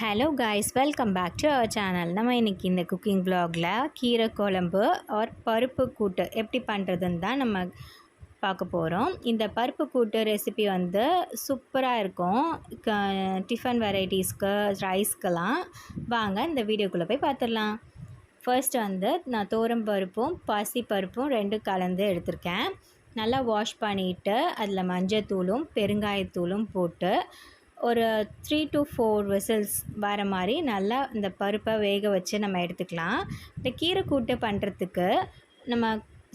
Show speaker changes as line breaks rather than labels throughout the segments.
Hello guys welcome back to our channel நம்ம இன்றைக்கி இந்த குக்கிங் ப்ளாகில் கீரை குழம்பு ஆர் பருப்பு கூட்டு எப்படி பண்ணுறதுன்னு தான் நம்ம பார்க்க போகிறோம் இந்த பருப்பு கூட்டு ரெசிபி வந்து சூப்பராக இருக்கும். க டிஃபன் வெரைட்டிஸ்க்கு ரைஸ்க்கெல்லாம் வாங்க இந்த வீடியோக்குள்ளே போய் பார்த்துடலாம். ஃபர்ஸ்ட் வந்து நான் தோரம் பருப்பும் பசி பருப்பும் ரெண்டும் கலந்து எடுத்திருக்கேன். நல்லா வாஷ் பண்ணிவிட்டு அதில் மஞ்சள் தூளும் பெருங்காயத்தூளும் போட்டு ஒரு த்ரீ டு ஃபோர் விசில்ஸ் வர மாதிரி நல்லா இந்த பருப்பை வேக வச்சு நம்ம எடுத்துக்கலாம். இந்த கீரை கூட்டு பண்ணுறதுக்கு நம்ம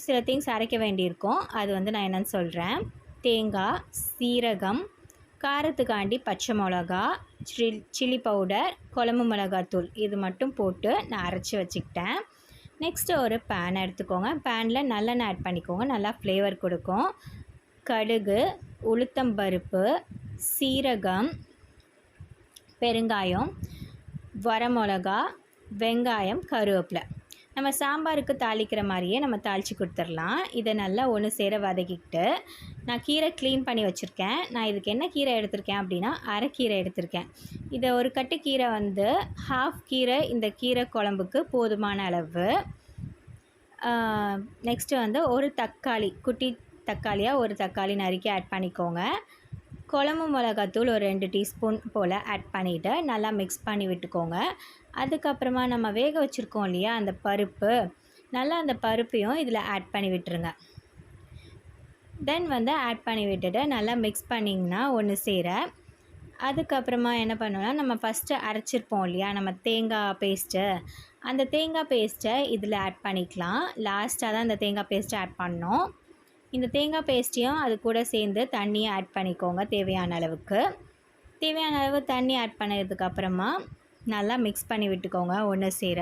சில திங்ஸ் அரைக்க வேண்டியிருக்கோம். அது வந்து நான் என்னென்னு சொல்கிறேன் தேங்காய் சீரகம் காரத்துக்காண்டி பச்சை மிளகா சில் சில்லி பவுடர் குழம்பு மிளகாத்தூள் இது மட்டும் போட்டு நான் அரைச்சி வச்சுக்கிட்டேன். நெக்ஸ்ட்டு ஒரு பேன் எடுத்துக்கோங்க. பேனில் நல்லெண்ணெய் ஆட் பண்ணிக்கோங்க. நல்லா ஃப்ளேவர் கொடுக்கும். கடுகு உளுத்தம்பருப்பு சீரகம் பெருங்காயம் வரமிளகா வெங்காயம் கருவேப்பிலை. நம்ம சாம்பாருக்கு தாளிக்கிற மாதிரியே நம்ம தாளித்து கொடுத்துடலாம். இதை நல்லா ஒன்று சேர வதக்கிக்கிட்டு நான் கீரை க்ளீன் பண்ணி வச்சுருக்கேன். நான் இதுக்கு என்ன கீரை எடுத்திருக்கேன் அப்படின்னா அரைக்கீரை எடுத்திருக்கேன். இதை ஒரு கட்டு கீரை வந்து ஹாஃப் கீரை இந்த கீரை குழம்புக்கு போதுமான அளவு. நெக்ஸ்ட்டு வந்து ஒரு தக்காளி குட்டி தக்காளியாக ஒரு தக்காளி நறுக்கி ஆட் பண்ணிக்கோங்க. குழம்பு மிளகாத்தூள் ஒரு ரெண்டு டீஸ்பூன் போல் ஆட் பண்ணிவிட்டு நல்லா மிக்ஸ் பண்ணி விட்டுக்கோங்க. அதுக்கப்புறமா நம்ம வேக வச்சுருக்கோம் இல்லையா அந்த பருப்பு. நல்லா அந்த பருப்பையும் இதில் ஆட் பண்ணி விட்டுருங்க. தென் வந்து ஆட் பண்ணி விட்டுட்டு நல்லா மிக்ஸ் பண்ணிங்கன்னா ஒன்று சேர. அதுக்கப்புறமா என்ன பண்ணோன்னா நம்ம ஃபஸ்ட்டு அரைச்சிருப்போம் இல்லையா நம்ம தேங்காய் பேஸ்ட்டு அந்த தேங்காய் பேஸ்ட்டை இதில் ஆட் பண்ணிக்கலாம். லாஸ்ட்டாக தான் அந்த தேங்காய் பேஸ்ட்டை ஆட் பண்ணோம் இந்த தேங்காய் பேஸ்ட்டையும் அது கூட சேர்ந்து தண்ணியை ஆட் பண்ணிக்கோங்க தேவையான அளவுக்கு. தேவையான அளவு தண்ணி ஆட் பண்ணதுக்கு அப்புறமா நல்லா மிக்ஸ் பண்ணி விட்டுக்கோங்க ஒன்று சேர.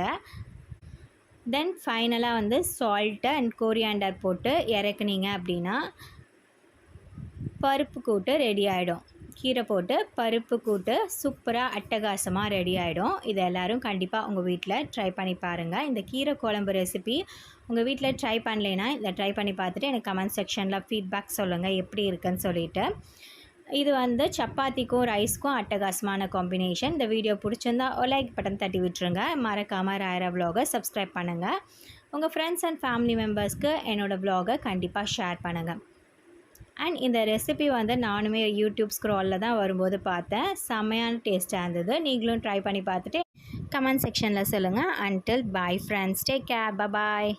தென் ஃபைனலாக வந்து சால்ட்டு அண்ட் கோரியாண்டர் போட்டு இறக்குனீங்க அப்படின்னா பருப்பு கூட்டு ரெடி ஆகிடும் கீரை போட்டு பருப்பு கூட்டு சூப்பராக அட்டகாசமாக ரெடி ஆகிடும் இது எல்லோரும் கண்டிப்பாக உங்கள் வீட்டில் ட்ரை பண்ணி பாருங்கள் இந்த கீரை குழம்பு ரெசிபி உங்கள் வீட்டில் ட்ரை பண்ணலைன்னா இதை ட்ரை பண்ணி பார்த்துட்டு எனக்கு கமெண்ட் செக்ஷனில் ஃபீட்பேக் சொல்லுங்கள் எப்படி இருக்குன்னு சொல்லிவிட்டு இது வந்து சப்பாத்திக்கும் ரைஸ்க்கும் அட்டகாசமான காம்பினேஷன் இந்த வீடியோ பிடிச்சிருந்தா லைக் பட்டன் தட்டி விட்டுருங்க. மறக்காமல் ராயரா விலாகை சப்ஸ்கிரைப் பண்ணுங்கள் உங்கள் ஃப்ரெண்ட்ஸ் அண்ட் ஃபேமிலி மெம்பர்ஸ்க்கு என்னோடய விலாகை கண்டிப்பாக ஷேர் பண்ணுங்கள் அண்ட் இந்த ரெசிபி வந்து நானுமே யூடியூப் ஸ்க்ராலில் தான் வரும்போது பார்த்தேன். செம்மையான டேஸ்ட்டாக இருந்தது. நீங்களும் ட்ரை பண்ணி பார்த்துட்டு கமெண்ட் செக்ஷனில் சொல்லுங்கள் until bye friends take care bye